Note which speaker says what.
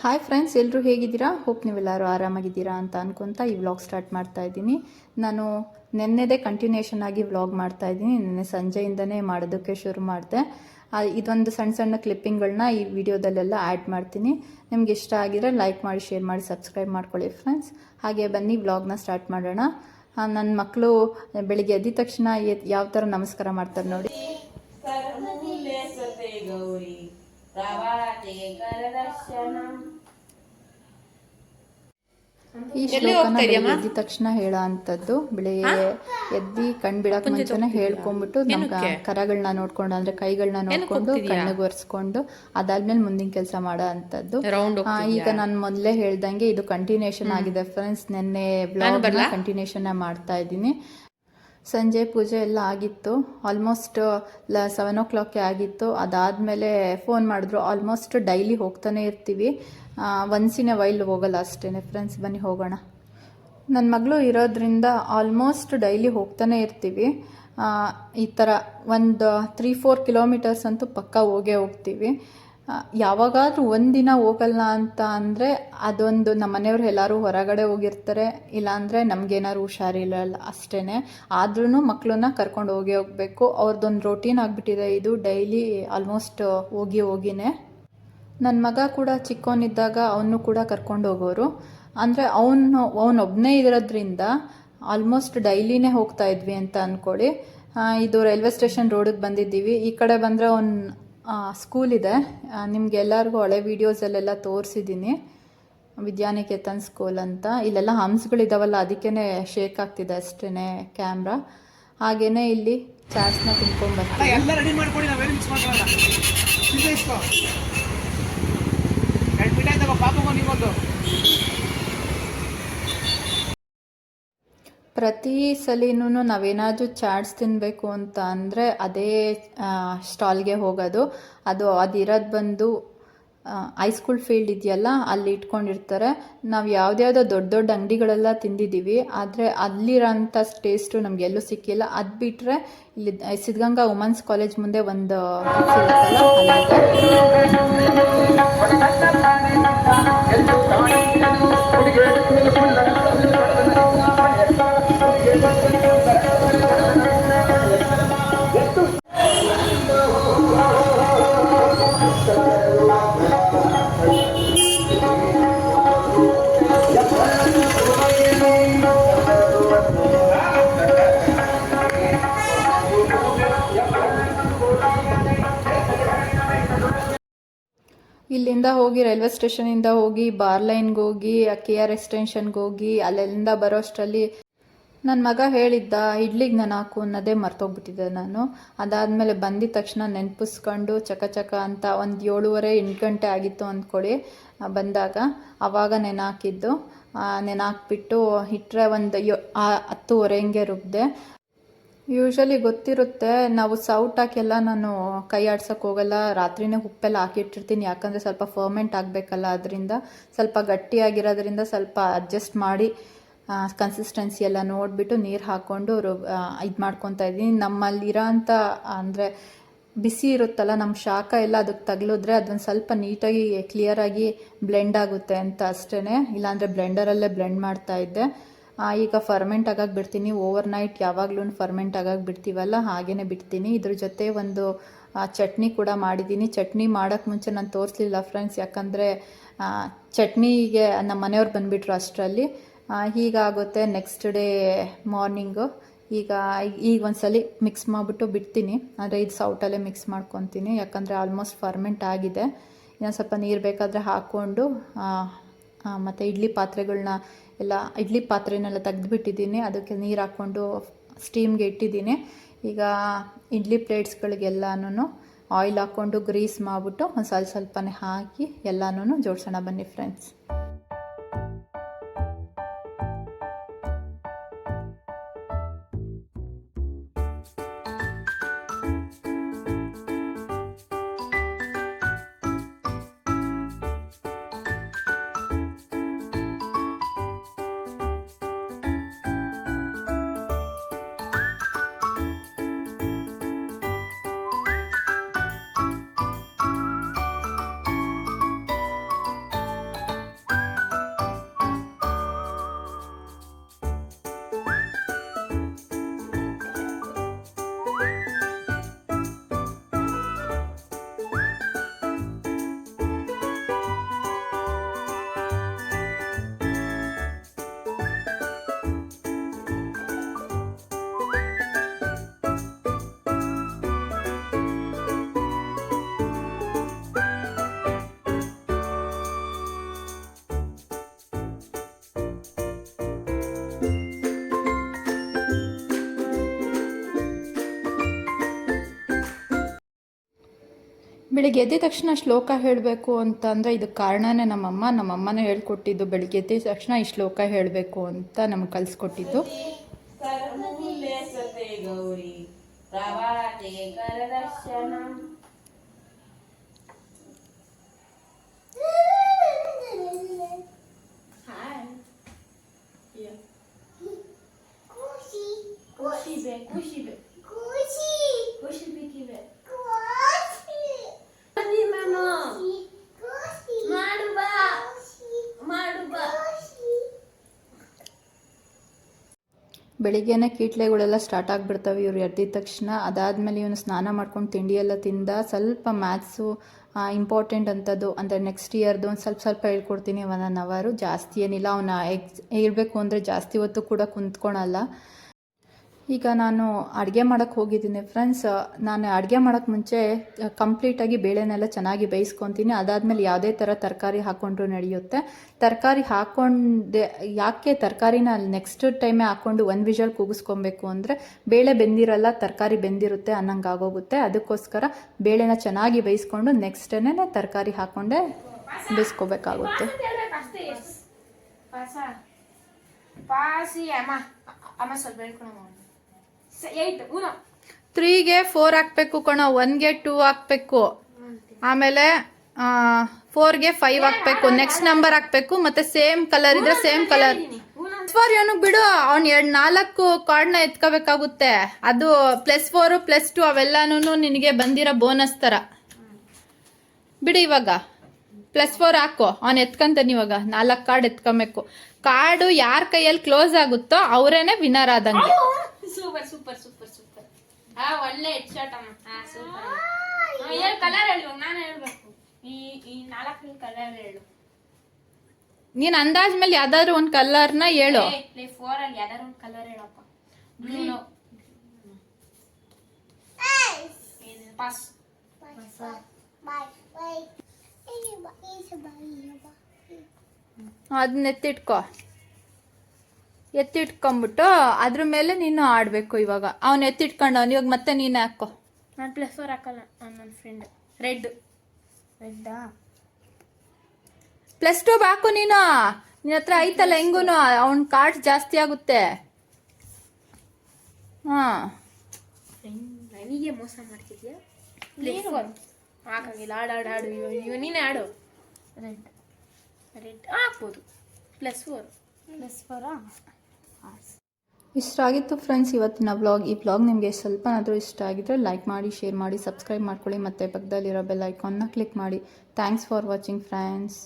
Speaker 1: Hi friends ಎಲ್ಲರೂ ಹೇಗಿದ್ದೀರಾ? Hope ನೀವೆಲ್ಲರೂ ಆರಾಮಾಗಿದ್ದೀರಾ ಅಂತ ಅನ್ಕೊಂತ ಈ ವ್ಲಾಗ್ ಸ್ಟಾರ್ಟ್ ಮಾಡ್ತಾ ಇದ್ದೀನಿ. ನಾನು ನೆನ್ನೆದೇ ಕಂಟಿನ್ಯೂಷನ್ ಆಗಿ ವ್ಲಾಗ್ ಮಾಡ್ತಾ ಇದ್ದೀನಿ. ನಿನ್ನೆ ಸಂಜೆಯಿಂದನೇ ಮಾಡೋದಕ್ಕೆ ಶುರು ಮಾಡಿದೆ. ಇದೊಂದು ಸಣ್ಣ ಸಣ್ಣ ಕ್ಲಿಪ್ಪಿಂಗ್ಗಳನ್ನ ಈ ವಿಡಿಯೋದಲ್ಲೆಲ್ಲ ಆ್ಯಡ್ ಮಾಡ್ತೀನಿ. ನಿಮ್ಗೆ ಇಷ್ಟ ಆಗಿದ್ರೆ ಲೈಕ್ ಮಾಡಿ ಶೇರ್ ಮಾಡಿ ಸಬ್ಸ್ಕ್ರೈಬ್ ಮಾಡ್ಕೊಳ್ಳಿ ಫ್ರೆಂಡ್ಸ್ ಹಾಗೆ ಬನ್ನಿ ವ್ಲಾಗ್ನ ಸ್ಟಾರ್ಟ್ ಮಾಡೋಣ. ನನ್ನ ಮಕ್ಕಳು ಬೆಳಿಗ್ಗೆ ಎದ್ದ ತಕ್ಷಣ ಯಾವ ಥರ ನಮಸ್ಕಾರ ಮಾಡ್ತಾರೆ ನೋಡಿ. ಈ ಶ್ಲೋಕನ ಎದ್ದ ತಕ್ಷಣ ಹೇಳೋ ಅಂಥದ್ದು. ಬೆಳಿಗ್ಗೆ ಎದ್ದಿ ಕಣ್ ಬಿಡಕ್ ಮುಂಚೆನೆ ಹೇಳ್ಕೊಂಡ್ಬಿಟ್ಟು ನಮ್ಗ ಕರಗಳನ್ನ ನೋಡ್ಕೊಂಡು ಅಂದ್ರೆ ಕೈಗಳನ್ನ ನೋಡ್ಕೊಂಡು ಕಣ್ಣಿಗೆ ಒರೆಸ್ಕೊಂಡು ಅದಾದ್ಮೇಲೆ ಮುಂದಿನ ಕೆಲಸ ಮಾಡೋ ಅಂಥದ್ದು. ಆ, ಈಗ ನಾನು ಮೊದಲೇ ಹೇಳ್ದಂಗೆ ಇದು ಕಂಟಿನ್ಯೂಷನ್ ಆಗಿದೆ ಫ್ರೆಂಡ್ಸ್ ನಿನ್ನೆ ಬ್ಲಾಗ್ ಕಂಟಿನ್ಯೂಷನ್ ಮಾಡ್ತಾ ಇದ್ದೀನಿ. ಸಂಜೆ ಪೂಜೆ ಎಲ್ಲ ಆಗಿತ್ತು. ಆಲ್ಮೋಸ್ಟ್ ಲ ಸೆವೆನ್ ಓ ಕ್ಲಾಕ್ಗೆ ಆಗಿತ್ತು. ಅದಾದಮೇಲೆ ಫೋನ್ ಮಾಡಿದ್ರು. ಆಲ್ಮೋಸ್ಟ್ ಡೈಲಿ ಹೋಗ್ತಾನೆ ಇರ್ತೀವಿ. ಒನ್ಸಿನ ವೈಲ್ ಹೋಗಲ್ಲ ಅಷ್ಟೇ ಫ್ರೆಂಡ್ಸ್ ಬನ್ನಿ ಹೋಗೋಣ. ನನ್ನ ಮಗಳು ಇರೋದ್ರಿಂದ ಆಲ್ಮೋಸ್ಟ್ ಡೈಲಿ ಹೋಗ್ತಾನೆ ಇರ್ತೀವಿ. ಈ ಥರ ಒಂದು ತ್ರೀ ಫೋರ್ ಕಿಲೋಮೀಟರ್ಸ್ ಅಂತೂ ಪಕ್ಕ ಹೋಗೇ ಹೋಗ್ತೀವಿ. ಯಾವಾಗಾದ್ರೂ ಒಂದಿನ ಹೋಗಲ್ಲ ಅಂತ ಅಂದರೆ ಅದೊಂದು ನಮ್ಮ ಮನೆಯವ್ರು ಎಲ್ಲರೂ ಹೊರಗಡೆ ಹೋಗಿರ್ತಾರೆ, ಇಲ್ಲಾಂದರೆ ನಮಗೇನಾದ್ರು ಹುಷಾರಿಲ್ಲ ಅಷ್ಟೇ ಆದ್ರೂ ಮಕ್ಕಳನ್ನ ಕರ್ಕೊಂಡು ಹೋಗಿ ಹೋಗಬೇಕು. ಅವ್ರದ್ದೊಂದು ರೊಟೀನ್ ಆಗಿಬಿಟ್ಟಿದೆ ಇದು ಡೈಲಿ ಆಲ್ಮೋಸ್ಟ್ ಹೋಗಿ ಹೋಗಿನೇ. ನನ್ನ ಮಗ ಕೂಡ ಚಿಕ್ಕವನಿದ್ದಾಗ ಅವನು ಕೂಡ ಕರ್ಕೊಂಡು ಹೋಗೋರು. ಅಂದರೆ ಅವನು ಅವನೊಬ್ಬನೇ ಇರೋದ್ರಿಂದ ಆಲ್ಮೋಸ್ಟ್ ಡೈಲಿನೇ ಹೋಗ್ತಾ ಇದ್ವಿ ಅಂತ ಅಂದ್ಕೊಳ್ಳಿ ಇದು ರೈಲ್ವೆ ಸ್ಟೇಷನ್ ರೋಡಿಗೆ ಬಂದಿದ್ದೀವಿ. ಈ ಕಡೆ ಬಂದರೆ ಒಂದು ಸ್ಕೂಲ್ ಇದೆ. ನಿಮ್ಗೆ ಎಲ್ಲರಿಗೂ ಹಳೆ ವೀಡಿಯೋಸಲ್ಲೆಲ್ಲ ತೋರಿಸಿದ್ದೀನಿ. ವಿದ್ಯಾನಿಕೇತನ್ ಸ್ಕೂಲ್ ಅಂತ. ಇಲ್ಲೆಲ್ಲ ಹಂಸ್ಗಳಿದಾವಲ್ಲ ಅದಕ್ಕೇ ಶೇಕ್ ಆಗ್ತಿದೆ ಅಷ್ಟೇ ಕ್ಯಾಮ್ರಾ ಹಾಗೇನೆ ಇಲ್ಲಿ ಚಾಟ್ಸ್ನ ತಿನ್ಕೊಂಡ್ಬರ್ತೀವಿ
Speaker 2: ಎಲ್ಲ ರೆಡಿ ಮಾಡ್ಕೊಡಿ ನಾವೇನು ಮಿಕ್ಸ್ ಮಾಡ್ಕೊಳ್ಳಲ್ಲ ಇದೆ ಇಷ್ಟು ಎರಡು ಮಿಠಾಯಿ ತಗೋ ಪಾಪಗೂ ನಿಮ್ಮೊಂದು
Speaker 1: ಪ್ರತಿ ಸಲಿನೂ ನಾವೇನಾದರೂ ಚಾಟ್ಸ್ ತಿನ್ನಬೇಕು ಅಂತ ಅಂದರೆ ಅದೇ ಸ್ಟಾಲ್ಗೆ ಹೋಗೋದು ಅದು ಅದಿರೋದು ಬಂದು ಹೈಸ್ಕೂಲ್ ಫೀಲ್ಡ್ ಇದೆಯಲ್ಲ ಅಲ್ಲಿ ಇಟ್ಕೊಂಡಿರ್ತಾರೆ ನಾವು ಯಾವುದ್ಯಾವುದೋ ದೊಡ್ಡ ದೊಡ್ಡ ಅಂಗಡಿಗಳೆಲ್ಲ ತಿಂದಿದ್ದೀವಿ ಆದರೆ ಅಲ್ಲಿರೋಂಥ ಟೇಸ್ಟು ನಮಗೆಲ್ಲೂ ಸಿಕ್ಕಿಲ್ಲ ಅದು ಬಿಟ್ಟರೆ ಇಲ್ಲಿ ಸಿದ್ಧಗಂಗಾ ವುಮೆನ್ಸ್ ಕಾಲೇಜ್ ಮುಂದೆ ಒಂದು ಸಿಗುತ್ತಲ್ಲ ಇಲ್ಲಿಂದ ಹೋಗಿ ರೈಲ್ವೆ ಸ್ಟೇಷನಿಂದ ಹೋಗಿ ಬಾರ್ ಲೈನ್ಗೆ ಹೋಗಿ ಕೆ ಆರ್ ಎಕ್ಸ್ಟೆನ್ಷನ್ಗೆ ಹೋಗಿ ಅಲ್ಲೆಲ್ಲಿಂದ ಬರೋ ಅಷ್ಟರಲ್ಲಿ ನನ್ನ ಮಗ ಹೇಳಿದ್ದ ಇಡ್ಲಿಗೆ ನಾನು ಹಾಕು ಅನ್ನೋದೇ ಮರ್ತೋಗ್ಬಿಟ್ಟಿದ್ದೆ ನಾನು. ಅದಾದಮೇಲೆ ಬಂದಿದ ತಕ್ಷಣ ನೆನಪಿಸ್ಕೊಂಡು ಚಕ ಚಕ ಅಂತ ಒಂದು ಏಳುವರೆ ಎಂಟು ಗಂಟೆ ಆಗಿತ್ತು ಅಂದ್ಕೊಳ್ಳಿ ಬಂದಾಗ. ಆವಾಗ ನೆನಾಕಿದ್ದು ನೆನಾಕ್ಬಿಟ್ಟು ಇಟ್ಟರೆ ಒಂದು ಯೊ ಆ, ಹತ್ತುವರೆ ಹಿಂಗೆ ರುಬ್ಬಿದೆ ಯೂಶಲಿ ಗೊತ್ತಿರುತ್ತೆ ನಾವು ಸೌಟ್ ಹಾಕೆಲ್ಲ ನಾನು ಕೈ ಆಡ್ಸೋಕೆ ಹೋಗಲ್ಲ. ರಾತ್ರಿನೇ ಉಪ್ಪೆಲ್ಲ ಹಾಕಿಟ್ಟಿರ್ತೀನಿ. ಯಾಕಂದರೆ ಸ್ವಲ್ಪ ಫರ್ಮೆಂಟ್ ಆಗಬೇಕಲ್ಲ ಅದರಿಂದ ಸ್ವಲ್ಪ ಗಟ್ಟಿಯಾಗಿರೋದ್ರಿಂದ ಸ್ವಲ್ಪ ಅಡ್ಜಸ್ಟ್ ಮಾಡಿ ಕನ್ಸಿಸ್ಟೆನ್ಸಿ ಎಲ್ಲ ನೋಡಿಬಿಟ್ಟು ನೀರು ಹಾಕ್ಕೊಂಡು ಇದು ಮಾಡ್ಕೊತಾ ಇದ್ದೀನಿ. ನಮ್ಮಲ್ಲಿರೋ ಅಂಥ ಅಂದರೆ ಬಿಸಿ ಇರುತ್ತಲ್ಲ ನಮ್ಮ ಶಾಖ ಎಲ್ಲ ಅದಕ್ಕೆ ತಗಲಿದ್ರೆ ಅದೊಂದು ಸ್ವಲ್ಪ ನೀಟಾಗಿ ಕ್ಲಿಯರಾಗಿ ಬ್ಲೆಂಡ್ ಆಗುತ್ತೆ ಅಂತ ಅಷ್ಟೇ ಇಲ್ಲಾಂದರೆ ಬ್ಲೆಂಡರಲ್ಲೇ ಬ್ಲೆಂಡ್ ಮಾಡ್ತಾ ಇದ್ದೆ. ಈಗ ಫರ್ಮೆಂಟ್ ಆಗಕ್ಕೆ ಬಿಡ್ತೀನಿ. ಓವರ್ ನೈಟ್ ಯಾವಾಗಲೂ ಫರ್ಮೆಂಟ್ ಆಗಕ್ಕೆ ಬಿಡ್ತೀವಲ್ಲ ಹಾಗೇ ಬಿಡ್ತೀನಿ. ಇದ್ರ ಜೊತೆ ಒಂದು ಚಟ್ನಿ ಕೂಡ ಮಾಡಿದ್ದೀನಿ. ಚಟ್ನಿ ಮಾಡೋಕ್ಕೆ ಮುಂಚೆ ನಾನು ತೋರಿಸ್ಲಿಲ್ಲ ಫ್ರೆಂಡ್ಸ್ ಯಾಕಂದರೆ ಚಟ್ನಿಗೆ ನಮ್ಮ ಮನೆಯವ್ರು ಬಂದುಬಿಟ್ರು ಅಷ್ಟರಲ್ಲಿ. ಹೀಗಾಗುತ್ತೆ ನೆಕ್ಸ್ಟ್ ಡೇ ಮಾರ್ನಿಂಗು ಈಗ ಈಗ ಒಂದ್ಸಲಿ ಮಿಕ್ಸ್ ಮಾಡಿಬಿಟ್ಟು ಬಿಡ್ತೀನಿ. ಅಂದರೆ ಇದು ಸೌಟಲ್ಲೇ ಮಿಕ್ಸ್ ಮಾಡ್ಕೊತೀನಿ. ಯಾಕಂದರೆ ಆಲ್ಮೋಸ್ಟ್ ಫರ್ಮೆಂಟ್ ಆಗಿದೆ. ಇನ್ನೊಂದು ಸ್ವಲ್ಪ ನೀರು ಬೇಕಾದರೆ ಹಾಕ್ಕೊಂಡು ಮತ್ತು ಇಡ್ಲಿ ಪಾತ್ರೆಗಳನ್ನ ಎಲ್ಲ, ಇಡ್ಲಿ ಪಾತ್ರೆನೆಲ್ಲ ತೆಗೆದುಬಿಟ್ಟಿದ್ದೀನಿ. ಅದಕ್ಕೆ ನೀರು ಹಾಕ್ಕೊಂಡು ಸ್ಟೀಮ್ಗೆ ಇಟ್ಟಿದ್ದೀನಿ. ಈಗ ಇಡ್ಲಿ ಪ್ಲೇಟ್ಸ್ಗಳಿಗೆಲ್ಲನೂ ಆಯಿಲ್ ಹಾಕ್ಕೊಂಡು ಗ್ರೀಸ್ ಮಾಡಿಬಿಟ್ಟು ಒಂದು ಸ್ವಲ್ಪ, ಸ್ವಲ್ಪನೇ ಹಾಕಿ ಎಲ್ಲನೂ ಜೋಡಿಸೋಣ ಬನ್ನಿ ಫ್ರೆಂಡ್ಸ್ ಬೆಳಿಗ್ಗೆ ಎದ್ದ ತಕ್ಷಣ ಶ್ಲೋಕ ಹೇಳಬೇಕು ಅಂತಂದರೆ ಇದಕ್ಕೆ ಕಾರಣನೇ ನಮ್ಮಮ್ಮ. ನಮ್ಮಮ್ಮನೇ ಹೇಳ್ಕೊಟ್ಟಿದ್ದು ಬೆಳಿಗ್ಗೆ ಎದ್ದ ತಕ್ಷಣ ಈ ಶ್ಲೋಕ ಹೇಳಬೇಕು ಅಂತ ನಮ್ಗೆ ಕಲಿಸ್ಕೊಟ್ಟಿದ್ದು.
Speaker 3: ಗೌರಿ
Speaker 1: ಬೆಳಿಗ್ಗೆನೇ ಕೀಟ್ಲೆಗಳೆಲ್ಲ ಸ್ಟಾರ್ಟ್ ಆಗಿಬಿಡ್ತವೆ. ಇವರು ಎದ್ದಿದ ತಕ್ಷಣ ಅದಾದಮೇಲೆ ಇವನು ಸ್ನಾನ ಮಾಡ್ಕೊಂಡು ತಿಂಡಿ ಎಲ್ಲ ತಿಂದ ಸ್ವಲ್ಪ ಮ್ಯಾಥ್ಸು ಇಂಪಾರ್ಟೆಂಟ್ ಅಂಥದ್ದು, ಅಂದರೆ ನೆಕ್ಸ್ಟ್ ಇಯರ್ದು ಒಂದು ಸ್ವಲ್ಪ ಸ್ವಲ್ಪ ಹೇಳ್ಕೊಡ್ತೀನಿ ಒನ್ ಅವರು ಜಾಸ್ತಿ ಏನಿಲ್ಲ, ಅವನ ಎಕ್ಸ್ ಇರಬೇಕು ಅಂದರೆ ಜಾಸ್ತಿ ಹೊತ್ತು ಕೂಡ ಕುಂತ್ಕೊಳಲ್ಲ. ಈಗ ನಾನು ಅಡುಗೆ ಮಾಡೋಕ್ಕೆ ಹೋಗಿದ್ದೀನಿ ಫ್ರೆಂಡ್ಸ್ ನಾನು ಅಡುಗೆ ಮಾಡೋಕ್ಕೆ ಮುಂಚೆ ಕಂಪ್ಲೀಟಾಗಿ ಬೇಳೆನೆಲ್ಲ ಚೆನ್ನಾಗಿ ಬೇಯಿಸ್ಕೊತೀನಿ. ಅದಾದಮೇಲೆ ಯಾವುದೇ ಥರ ತರಕಾರಿ ಹಾಕ್ಕೊಂಡ್ರು ನಡೆಯುತ್ತೆ. ತರಕಾರಿ ಹಾಕ್ಕೊಂಡೆ ಯಾಕೆ ತರಕಾರಿನ ಅಲ್ಲಿ ನೆಕ್ಸ್ಟ್ ಟೈಮೇ ಹಾಕ್ಕೊಂಡು ಒಂದು ವಿಷಲ್ ಕೂಗಿಸ್ಕೊಬೇಕು ಅಂದರೆ, ಬೇಳೆ ಬೆಂದಿರಲ್ಲ, ತರಕಾರಿ ಬೆಂದಿರುತ್ತೆ ಅನ್ನಂಗೆ ಆಗೋಗುತ್ತೆ ಅದಕ್ಕೋಸ್ಕರ ಬೇಳೆನ ಚೆನ್ನಾಗಿ ಬೇಯಿಸ್ಕೊಂಡು ನೆಕ್ಸ್ಟ್ ಡೇನೇ ತರಕಾರಿ ಹಾಕ್ಕೊಂಡೆ ಬೇಯಿಸ್ಕೋಬೇಕಾಗುತ್ತೆ.
Speaker 4: ಪಾಸಿ, ಅಮ್ಮ. ಅಮ್ಮ ಸ್ವಲ್ಪ ಹೇಳ್ಕೊಳಮ್ಮ. ಏಯ್ಟ್ಗೆ
Speaker 1: ತ್ರೀಗೆ ಫೋರ್ ಹಾಕ್ಬೇಕು ಕಣ ಒನ್ಗೆ ಟೂ ಹಾಕ್ಬೇಕು. ಆಮೇಲೆ ಫೋರ್ಗೆ ಫೈವ್ ಹಾಕ್ಬೇಕು. ನೆಕ್ಸ್ಟ್ ನಂಬರ್ ಹಾಕ್ಬೇಕು ಮತ್ತೆ ಸೇಮ್ ಕಲರ್ ಇದ್ರೆ ಸೇಮ್ ಕಲರ್ ಫೋರ್ ಇವನಿಗೆ ಬಿಡು ಅವ್ನು ಎರಡು ನಾಲ್ಕು ಕಾರ್ಡ್ನ ಎತ್ಕೋಬೇಕಾಗುತ್ತೆ. ಅದು ಪ್ಲಸ್ ಫೋರು ಪ್ಲಸ್ ಟು ಅವೆಲ್ಲಾನು ನಿನಗೆ ಬಂದಿರೋ ಬೋನಸ್ ಥರ ಬಿಡು ಇವಾಗ. ಪ್ಲಸ್ ಫೋರ್ ಹಾಕು. ಅವ್ನು ಎತ್ಕೊಂತಾನೆ ಇವಾಗ. ನಾಲ್ಕು ಕಾರ್ಡ್ ಎತ್ಕೊಬೇಕು. ಕಾರ್ಡು ಯಾರ ಕೈಯಲ್ಲಿ ಕ್ಲೋಸ್ ಆಗುತ್ತೋ ಅವರೇನೆ ವಿನ್ನರ್ ಆದಂಗೆ.
Speaker 4: ಸೂಪರ್ ಸೂಪರ್ ಸೂಪರ್ ಸೂಪರ್ ಹಾ ಒಳ್ಳೆ ಹೆಡ್ ಶಾಟ್ ಅಮ್ಮ. ಹಾ ಸೂಪರ್ ಹೇಳು ಕಲರ್ ಹೇಳು. ನಾನು ಹೇಳ್ಬೇಕು. ಈ ಈ ನಾಲ್ಕು ಕಲರ್ ಹೇಳು.
Speaker 1: ನೀನ್ ಅಂದಾಜ್ ಮೇಲೆ ಯಾವ್ದಾದ್ರು ಒಂದ್ ಕಲರ್ನ ಹೇಳು.
Speaker 4: ಪ್ಲೇ ಫೋರ್ ಅಲ್ಲಿ ಯಾವ್ದಾದ್ರು ಒಂದ್ ಕಲರ್ ಹೇಳಪ್ಪ. ಬ್ಲೂ ಪಾಸ್
Speaker 1: ಅದನ್ನ ಎತ್ತಿಟ್ಕೋ. ಎತ್ತಿಟ್ಕೊಂಬಿಟ್ಟು ಅದ್ರ ಮೇಲೆ ನೀನು ಆಡಬೇಕು ಇವಾಗ. ಅವ್ನು ಎತ್ತಿಟ್ಕೊಂಡು ಅವ್ನು ಇವಾಗ ಮತ್ತೆ ನೀನು ಹಾಕೋ.
Speaker 4: ನಾನು ಪ್ಲಸ್ ಫೋರ್ ಹಾಕಲ್ಲ ನನ್ನ ಫ್ರೆಂಡ್ ರೆಡ್ ರೆಡ್ಡಾ
Speaker 1: ಪ್ಲಸ್ ಟೂ ಹಾಕು ನೀನು. ನಿನ್ನ ಹತ್ರ ಐತಲ್ಲ ಹೆಂಗೂ ಅವ್ನ ಕಾರ್ಡ್ ಜಾಸ್ತಿ ಆಗುತ್ತೆ. ಹಾ.
Speaker 4: ನನಗೆ ಮೋಸ ಮಾಡ್ತಿದ್ಯಾ? ಪ್ಲೇ ಫೋರ್ ಹಾಕಂಗಿಲ್ಲ ಆಡು ಆಡು ಆಡು ಇವ ಇವ ನೀನೇ ಆಡು ರೆಡ್ ರೆಡ್ ಹಾಕ್ಬೋದು. ಪ್ಲಸ್ ಫೋರ್ ಪ್ಲಸ್ ಫೋರಾ
Speaker 1: ಇಷ್ಟ ಆಗಿತ್ತು ಫ್ರೆಂಡ್ಸ್ ಇವತ್ತಿನ ವ್ಲಾಗ್ ಈ ವ್ಲಾಗ್ ನಿಮಗೆ ಸ್ವಲ್ಪನಾದರೂ ಇಷ್ಟ ಆಗಿದ್ರೆ ಲೈಕ್ ಮಾಡಿ ಶೇರ್ ಮಾಡಿ ಸಬ್ಸ್ಕ್ರೈಬ್ ಮಾಡ್ಕೊಳ್ಳಿ. ಮತ್ತು ಪಕ್ಕದಲ್ಲಿರೋ ಬೆಲ್ ಐಕಾನ್ನ ಕ್ಲಿಕ್ ಮಾಡಿ. Thanks for watching friends